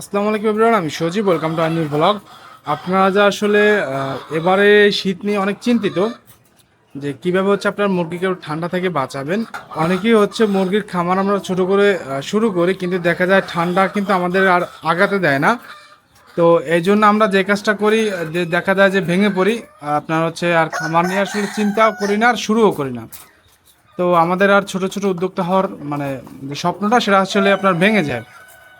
আসসালামু আলাইকুম এভরিওয়ান, আমি Sajib, welcome to new blog. আপনারা যা আসলে এবারে শীত নিয়ে অনেক চিন্তিত, যে কীভাবে হচ্ছে আপনার মুরগিকে ঠান্ডা থেকে বাঁচাবেন। অনেকেই হচ্ছে মুরগির খামার আমরা ছোট করে শুরু করি, কিন্তু দেখা যায় ঠান্ডা কিন্তু আমাদের আর আগাতে দেয় না। তো এই জন্য আমরা যে কাজটা করি, যে দেখা যায় যে ভেঙে পড়ি, আপনার হচ্ছে আর খামার নিয়ে আসলে চিন্তাও করি না, আর শুরুও করি না। তো আমাদের আর ছোট ছোট উদ্যোক্তা হওয়ার মানে স্বপ্নটা, সেটা আসলে আপনার ভেঙে যায়।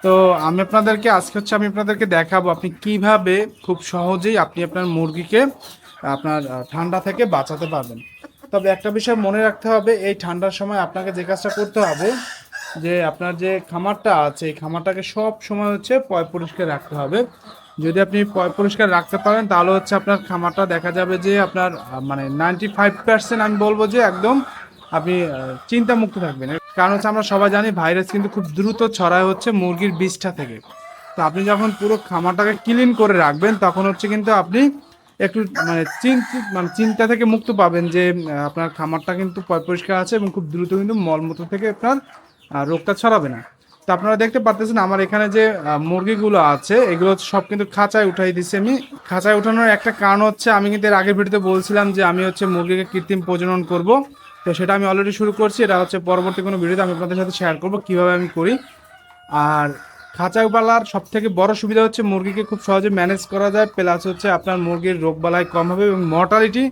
তো আমি আপনাদেরকে, আজকে হচ্ছে আমি আপনাদেরকে দেখাবো আপনি কীভাবে খুব সহজেই আপনি আপনার মুরগিকে, আপনার ঠান্ডা থেকে বাঁচাতে পারবেন। তবে একটা বিষয় মনে রাখতে হবে, এই ঠান্ডার সময় আপনাকে যে কাজটা করতে হবে, যে আপনার যে খামারটা আছে, এই খামারটাকে সব সময় হচ্ছে পয় পরিষ্কার রাখতে হবে। যদি আপনি পয় পরিষ্কার রাখতে পারেন, তাহলে হচ্ছে আপনার খামারটা দেখা যাবে যে আপনার মানে নাইনটি ফাইভ পার্সেন্ট আমি বলব যে একদম আপনি চিন্তা মুক্ত থাকবেন। কারণ হচ্ছে আমরা সবাই জানি ভাইরাস কিন্তু খুব দ্রুত ছড়ায় হচ্ছে মুরগির বীজটা থেকে। তো আপনি যখন পুরো খামারটাকে ক্লিন করে রাখবেন, তখন হচ্ছে কিন্তু আপনি একটু মানে চিন্তিত মানে চিন্তা থেকে মুক্ত পাবেন যে আপনার খামারটা কিন্তু পরিষ্কার আছে এবং খুব দ্রুত কিন্তু মলমূত্র থেকে আপনার রোগটা ছড়াবে না। তো আপনারা দেখতে পারতেছেন আমার এখানে যে মুরগিগুলো আছে, এগুলো সব কিন্তু খাঁচায় উঠাই দিচ্ছি আমি। খাঁচায় উঠানোর একটা কারণ হচ্ছে আমি কিন্তু এর আগের ভিডিওতে বলছিলাম যে, আমি হচ্ছে মুরগিকে কৃত্রিম প্রজনন করব। তো সেটা আমি অলরেডি শুরু করছি। এটা হচ্ছে পরবর্তী কোনো ভিডিওতে আমি আপনাদের সাথে শেয়ার করব, কীভাবে আমি করি। আর খাঁচায় পালার সব থেকে বড় সুবিধা হচ্ছে মুরগিকে খুব সহজে ম্যানেজ করা যায় প্লাস হচ্ছে আপনার মুরগির রোগ বালাই কম হবে এবং মর্টালিটি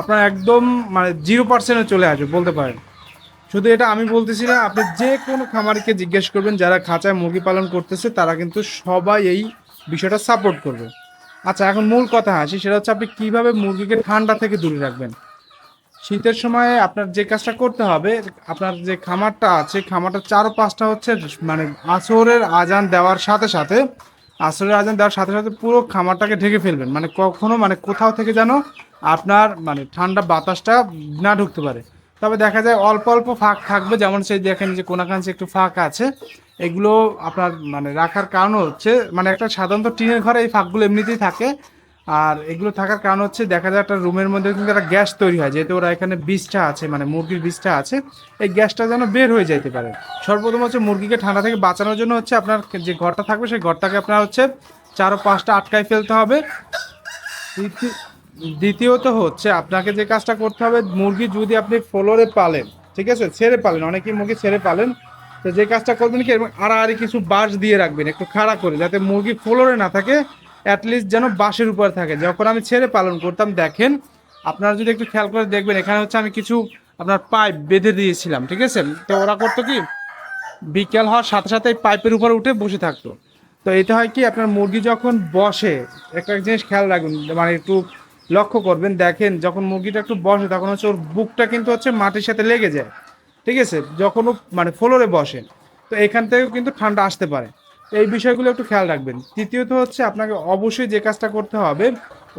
আপনার একদম মানে জিরো পার্সেন্টে চলে আসবে, বলতে পারেন। শুধু এটা আমি বলতেছি না, আপনি যে কোনো খামারিকে জিজ্ঞেস করবেন, যারা খাঁচায় মুরগি পালন করতেছে, তারা কিন্তু সবাই এই বিষয়টা সাপোর্ট করবে। আচ্ছা এখন মূল কথা আসি, সেটা হচ্ছে আপনি কীভাবে মুরগিকে ঠান্ডা থেকে দূরে রাখবেন? শীতের সময় আপনার যে কাজটা করতে হবে, আপনার যে খামারটা আছে, খামারটার চারো পাঁচটা হচ্ছে মানে আসরের আজান দেওয়ার সাথে সাথে, আসরের আজান দেওয়ার সাথে সাথে পুরো খামারটাকে ঢেকে ফেলবেন। মানে কখনো মানে কোথাও থেকে যেন আপনার মানে ঠান্ডা বাতাসটা না ঢুকতে পারে। তবে দেখা যায় অল্প অল্প ফাঁক থাকবে, যেমন সেই দেখেন যে কোনাকাঞ্চে একটু ফাঁক আছে। এগুলো আপনার মানে রাখার কারণ হচ্ছে মানে একটা সাধারণত টিনের ঘরে এই ফাঁকগুলো এমনিতেই থাকে। আর এগুলো থাকার কারণ হচ্ছে দেখা যায় একটা রুমের মধ্যে কিন্তু একটা গ্যাস তৈরি হয়, যেহেতু ওরা এখানে বীজটা আছে মানে মুরগির বীজটা আছে, এই গ্যাসটা যেন বের হয়ে যেতে পারে। সর্বপ্রথম হচ্ছে মুরগিকে ঠান্ডা থেকে বাঁচানোর জন্য হচ্ছে আপনার যে ঘরটা থাকবে, সেই ঘরটাকে আপনার হচ্ছে চারো পাঁচটা আটকায় ফেলতে হবে। দ্বিতীয়- দ্বিতীয়ত হচ্ছে আপনাকে যে কাজটা করতে হবে, মুরগি যদি আপনি ফ্লোরে পালেন, ঠিক আছে, ছেড়ে পালেন, অনেকেই মুরগি ছেড়ে পালেন, তো যে কাজটা করবেন কি আড়াআড়ি কিছু বাঁশ দিয়ে রাখবেন, একটু খাড়া করে, যাতে মুরগি ফ্লোরে না থাকে অ্যাটলিস্ট যেন বাঁশের উপর থাকে। যখন আমি ছেড়ে পালন করতাম, দেখেন, আপনারা যদি একটু খেয়াল করে দেখবেন, এখানে হচ্ছে আমি কিছু আপনার পাইপ বেঁধে দিয়েছিলাম, ঠিক আছে? তো ওরা করতো কি? বিকেল হওয়ার সাথে সাথে পাইপের উপর উঠে বসে থাকতো। তো এটা হয় কি, আপনার মুরগি যখন বসে, একটা জিনিস খেয়াল রাখবেন মানে একটু লক্ষ্য করবেন, দেখেন, যখন মুরগিটা একটু বসে, তখন হচ্ছে ওর বুকটা কিন্তু হচ্ছে মাটির সাথে লেগে যায়, ঠিক আছে? যখন ও মানে ফ্লোরে বসে, তো এখান থেকেও কিন্তু ঠান্ডা আসতে পারে। এই বিষয়গুলো একটু খেয়াল রাখবেন। তৃতীয়ত হচ্ছে আপনাকে অবশ্যই যে কাজটা করতে হবে,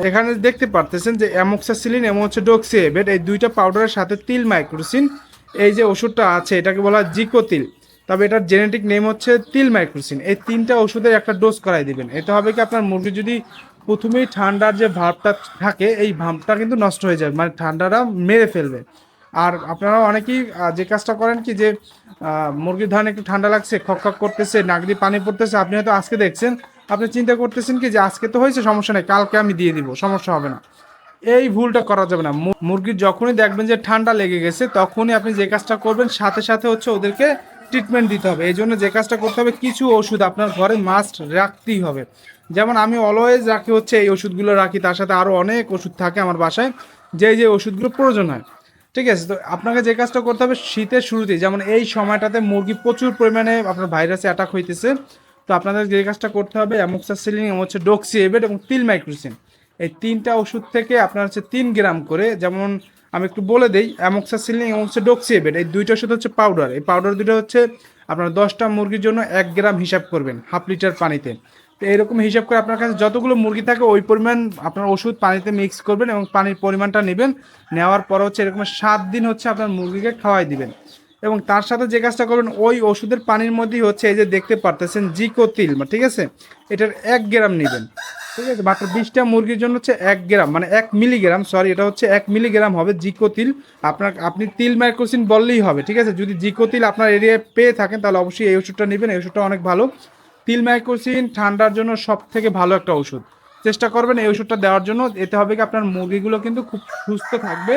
এখানে দেখতে পারতেছেন যে অ্যামোক্সাসিলিন এবং হচ্ছে ডোক্সিএবেট, এই দুইটা পাউডারের সাথে তিল মাইক্রোসিন, এই যে ওষুধটা আছে এটাকে বলা হয় জিকোতিল, তবে এটার জেনেটিক নেম হচ্ছে তিল মাইক্রোসিন। এই তিনটা ওষুধের একটা ডোজ করাই দিবেন। এতে হবে কি আপনার মুরগি যদি প্রথমেই ঠান্ডার যে ভাবটা থাকে, এই ভাবটা কিন্তু নষ্ট হয়ে যাবে মানে ঠান্ডাটা মেরে ফেলবে। আর আপনারা অনেকেই যে কাজটা করেন কি যে মুরগির ধান একটু ঠান্ডা লাগছে, খক খক করতেছে নাক দিয়ে পানি পড়তেছে, আপনি হয়তো আজকে দেখছেন, আপনি চিন্তা করতেছেন কি যে আজকে তো হয়েছে, সমস্যা নেই, কালকে আমি দিয়ে দিব, সমস্যা হবে না। এই ভুলটা করা যাবে না। মুরগির যখনই দেখবেন যে ঠান্ডা লেগে গেছে, তখনই আপনি যে কাজটা করবেন, সাথে সাথে হচ্ছে ওদেরকে ট্রিটমেন্ট দিতে হবে। এই জন্য যে কাজটা করতে হবে, কিছু ওষুধ আপনার ঘরে মাস্ট রাখতেই হবে। যেমন আমি অলওয়েজ রাখি হচ্ছে এই ওষুধগুলো রাখি, তার সাথে আরও অনেক ওষুধ থাকে আমার বাসায় যে যে ওষুধগুলো প্রয়োজন হয়। ঠিক আছে, তো আপনাকে যে কাজটা করতে হবে শীতের শুরুতেই, যেমন এই সময়টাতে মুরগি প্রচুর পরিমাণে আপনার ভাইরাসে অ্যাটাক হইতেছে। তো আপনাদের যে কাজটা করতে হবে অ্যামোক্সাসিলিন এবং হচ্ছে ডোক্সিএবেট এবং তিল মাইক্রোসিন এই তিনটা ওষুধ থেকে আপনার হচ্ছে তিন গ্রাম করে, যেমন আমি একটু বলে দিই অ্যামোক্সাসিলিন এবং হচ্ছে ডোক্সিএবেট এই দুইটা ওষুধ হচ্ছে পাউডার এই পাউডার দুটো হচ্ছে আপনার দশটা মুরগির জন্য এক গ্রাম হিসাব করবেন হাফ লিটার পানিতে। তো এরকম হিসাব করে আপনার কাছে যতগুলো মুরগি থাকে, ওই পরিমাণ আপনার ওষুধ পানিতে মিক্স করবেন এবং পানির পরিমাণটা নেবেন। নেওয়ার পর হচ্ছে এরকম সাত দিন হচ্ছে আপনার মুরগিকে খাওয়াই দিবেন। এবং তার সাথে যে কাজটা করবেন, ওই ওষুধের পানির মধ্যেই হচ্ছে এই যে দেখতে পারতেছেন জিকোতিল ঠিক আছে? এটার এক গ্রাম নেবেন, ঠিক আছে? মাত্র বিশটা মুরগির জন্য হচ্ছে এক গ্রাম মানে এক মিলিগ্রাম সরি এটা হচ্ছে এক মিলিগ্রাম হবে জিকোতিল। আপনার, আপনি তিল মাইক্রোসিন বললেই হবে, ঠিক আছে? যদি জিকোতিল আপনার এরিয়ায় পেয়ে থাকেন, তাহলে অবশ্যই এই ওষুধটা নেবেন, এই ওষুধটা অনেক ভালো। তিল মাইক্রোসিন ঠান্ডার জন্য সব থেকে ভালো একটা ওষুধ চেষ্টা করবেন এই ওষুধটা দেওয়ার জন্য। এতে হবে কি আপনার মুরগিগুলো কিন্তু খুব সুস্থ থাকবে।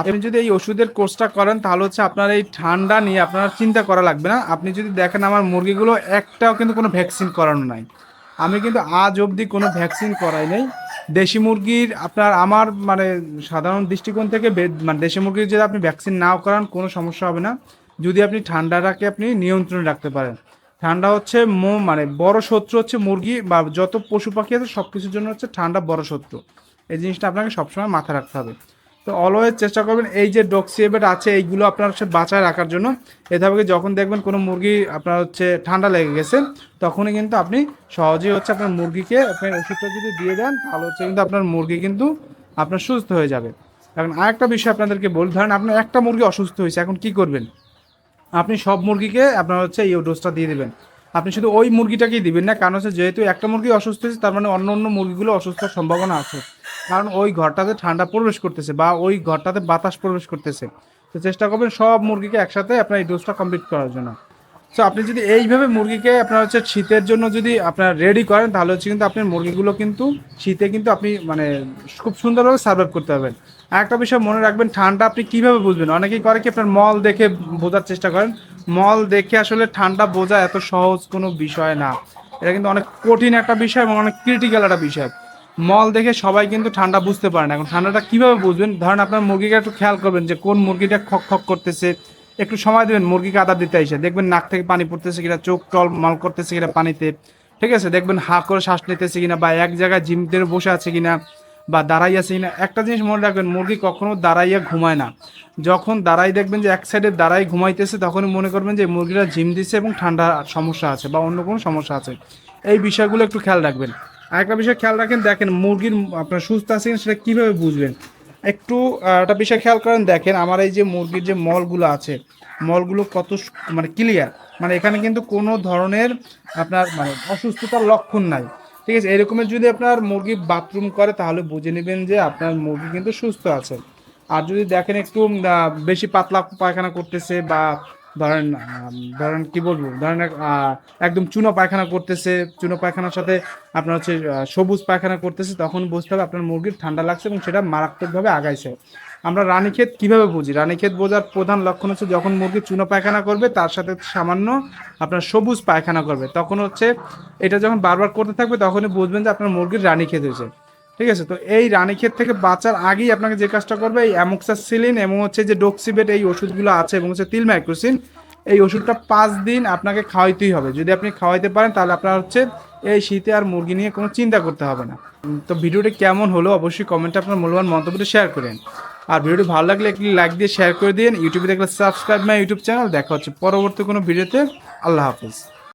আপনি যদি এই ওষুধের কোর্সটা করেন, তাহলে হচ্ছে আপনার এই ঠান্ডা নিয়ে আপনার চিন্তা করা লাগবে না। আপনি যদি দেখেন আমার মুরগিগুলো একটাও কিন্তু কোনো ভ্যাকসিন করানো নাই। আমি কিন্তু আজ অবধি কোনো ভ্যাকসিন করাই নাই। দেশি মুরগির আপনার আমার মানে সাধারণ দৃষ্টিকোণ থেকে মানে দেশি মুরগির যদি আপনি ভ্যাকসিন নাও করান, কোনো সমস্যা হবে না। যদি আপনি ঠান্ডাটাকে আপনি নিয়ন্ত্রণে রাখতে পারেন। ঠান্ডা হচ্ছে মো মানে বড় শত্রু হচ্ছে মুরগি বা যত পশু পাখি আছে সব কিছুর জন্য হচ্ছে ঠান্ডা বড় শত্রু। এই জিনিসটা আপনাকে সবসময় মাথায় রাখতে হবে। তো অলওয়েজ চেষ্টা করবেন এই যে ডক্সিয়েবেট আছে, এইগুলো আপনার হচ্ছে বাঁচায় রাখার জন্য। এভাবে যখন দেখবেন কোনো মুরগি আপনার হচ্ছে ঠান্ডা লেগে গেছে, তখনই কিন্তু আপনি সহজেই হচ্ছে আপনার মুরগিকে আপনি ওষুধটা যদি দিয়ে দেন, তাহলে হচ্ছে কিন্তু আপনার মুরগি কিন্তু আপনার সুস্থ হয়ে যাবে। এখন আরেকটা বিষয় আপনাদেরকে বলি, ধরেন আপনার একটা মুরগি অসুস্থ হয়েছে, এখন কি করবেন? আপনি সব মুরগিকে আপনার হচ্ছে এই ডোজটা দিয়ে দেবেন। আপনি শুধু ওই মুরগিটাকেই দিবেন না, কারণ হচ্ছে যেহেতু একটা মুরগি অসুস্থ হয়েছে, তার মানে অন্য অন্য মুরগিগুলো অসুস্থ সম্ভাবনা আছে। কারণ ওই ঘরটাতে ঠান্ডা প্রবেশ করতেছে বা ওই ঘরটাতে বাতাস প্রবেশ করতেছে। তো চেষ্টা করবেন সব মুরগিকে একসাথে আপনার এই ডোজটা কমপ্লিট করার জন্য। সো আপনি যদি এইভাবে মুরগিকে আপনার হচ্ছে শীতের জন্য যদি আপনার রেডি করেন, তাহলে হচ্ছে কিন্তু আপনার মুরগিগুলো কিন্তু শীতে কিন্তু আপনি মানে খুব সুন্দরভাবে সার্ভাইভ করতে পারবেন। একটা বিষয় মনে রাখবেন, ঠান্ডা আপনি কীভাবে বুঝবেন? অনেকেই করে কি আপনার মল দেখে বোঝার চেষ্টা করেন। মল দেখে আসলে ঠান্ডা বোঝা এত সহজ কোনো বিষয় না। এটা কিন্তু অনেক কঠিন একটা বিষয় এবং অনেক ক্রিটিক্যাল একটা বিষয়। মল দেখে সবাই কিন্তু ঠান্ডা বুঝতে পারে না। এখন ঠান্ডাটা কীভাবে বুঝবেন? ধরেন আপনার মুরগিকে একটু খেয়াল করবেন যে কোন মুরগিটা খক খক করতেছে। একটু সময় দেবেন, মুরগিকে আদার দিতে এসে দেখবেন নাক থেকে পানি পড়তেছে কিনা, চোখ টল মল করতেছে কিনা পানিতে। ঠিক আছে? দেখবেন হা করে শ্বাস নিতেছে কিনা বা এক জায়গায় জিম ধরে বসে আছে কিনা বা দাঁড়াই আছে কিনা। একটা জিনিস মনে রাখবেন, মুরগি কখনো দাঁড়াইয়া ঘুমায় না। যখন দাঁড়াই দেখবেন যে এক সাইডে দাঁড়াই ঘুমাইতেছে, তখনই মনে করবেন যে মুরগিটা জিম দিচ্ছে এবং ঠান্ডা সমস্যা আছে বা অন্য কোনো সমস্যা আছে। এই বিষয়গুলো একটু খেয়াল রাখবেন। আরেকটা বিষয় খেয়াল রাখেন, দেখেন মুরগির আপনার সুস্থ আছে কিনা সেটা কীভাবে বুঝবেন? একটু একটা বিষয় খেয়াল করেন, দেখেন আমার এই যে মুরগির যে মলগুলো আছে, মলগুলো কত মানে ক্লিয়ার মানে এখানে কিন্তু কোনো ধরনের আপনার মানে অসুস্থতার লক্ষণ নাই, ঠিক আছে? এরকমের যদি আপনার মুরগি বাথরুম করে, তাহলে বুঝে নেবেন যে আপনার মুরগি কিন্তু সুস্থ আছে। আর যদি দেখেন একটু বেশি পাতলা পায়খানা করতেছে বা ধরেন ধরেন কি বলব? ধরেন একদম চুনো পায়খানা করতেছে, চুনো পায়খানার সাথে আপনার হচ্ছে সবুজ পায়খানা করতেছে, তখন বুঝতে হবে আপনার মুরগির ঠান্ডা লাগছে এবং সেটা মারাত্মকভাবে আগাইছে। আমরা রানীক্ষেত কীভাবে বুঝি? রানীক্ষেত বোঝার প্রধান লক্ষণ হচ্ছে যখন মুরগি চুনো পায়খানা করবে, তার সাথে সামান্য আপনার সবুজ পায়খানা করবে। তখন হচ্ছে, এটা যখন বারবার করতে থাকবে, তখনই বুঝবেন যে আপনার মুরগির রানীক্ষেত হয়েছে। ঠিক আছে? তো এই রানীক্ষেত থেকে বাঁচার আগেই আপনাকে যে কাজটা করবে, এই অ্যামোক্সাসিলিন এবং হচ্ছে যে ডোক্সিবেট এই ওষুধগুলো আছে এবং হচ্ছে তিল মাইক্রোসিন এই ওষুধটা পাঁচ দিন আপনাকে খাওয়াইতেই হবে। যদি আপনি খাওয়াইতে পারেন, তাহলে আপনার হচ্ছে এই শীতে আর মুরগি নিয়ে কোনো চিন্তা করতে হবে না। তো ভিডিওটি কেমন হলো অবশ্যই কমেন্টে আপনার মূল্যবান মন্তব্যটি শেয়ার করেন। আর ভিডিওটি ভালো লাগলে একটি লাইক দিয়ে শেয়ার করে দিন। ইউটিউবে দেখলে সাবস্ক্রাইব মাই ইউটিউব চ্যানেল দেখা হচ্ছে পরবর্তী কোনো ভিডিওতে। আল্লাহ হাফিজ।